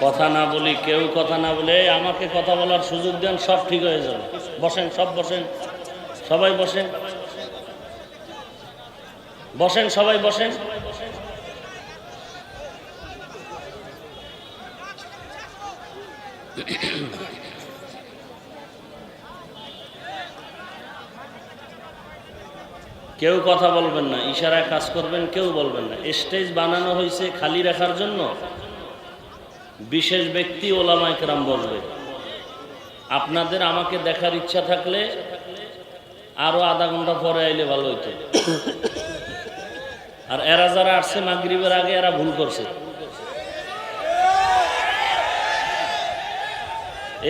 কথা না বলি কেউ কথা না বলে "এই, আমাকে কথা বলার সুযোগ দেন সব ঠিক হয়ে যাবে। বসেন সব বসেন। সবাই বসেন। বসেন সবাই বসেন। কেউ কথা বলবেন না, ইশারায় কাজ করবেন, কেউ বলবেন না। স্টেজ বানানো হয়েছে খালি রাখার জন্য। বিশেষ ব্যক্তি ওলামায় কেরাম বলবে। আপনাদের আমাকে দেখার ইচ্ছা থাকলে আরও আধা ঘণ্টা পরে আইলে ভালো হইতো। আর এরা যারা আসছে মাগরিবের আগে, এরা ভুল করছে।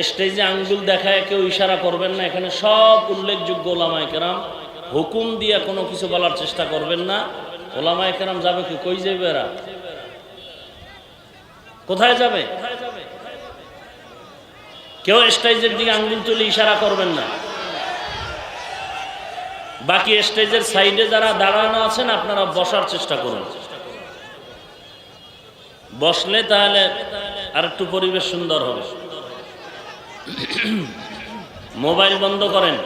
স্টেজে আঙ্গুল দেখায় কেউ ইশারা করবেন না, এখানে সব উল্লেখযোগ্য ওলামায় কেরাম। হুকুম দিয়ে কোনো কিছু বলার চেষ্টা করবেন না। ওলামায় কেরাম যাবে কি? কই যাবে এরা? কোথায় যাবে? কেউ স্টেজের দিকে আঙ্গুল তুলে ইশারা করবেন না। বাকি স্টেজের সাইডে যারা দাঁড়ানো আছেন, আপনারা বসার চেষ্টা করুন। বসলে তাহলে আর একটু পরিবেশ সুন্দর হবে। মোবাইল বন্ধ করেন।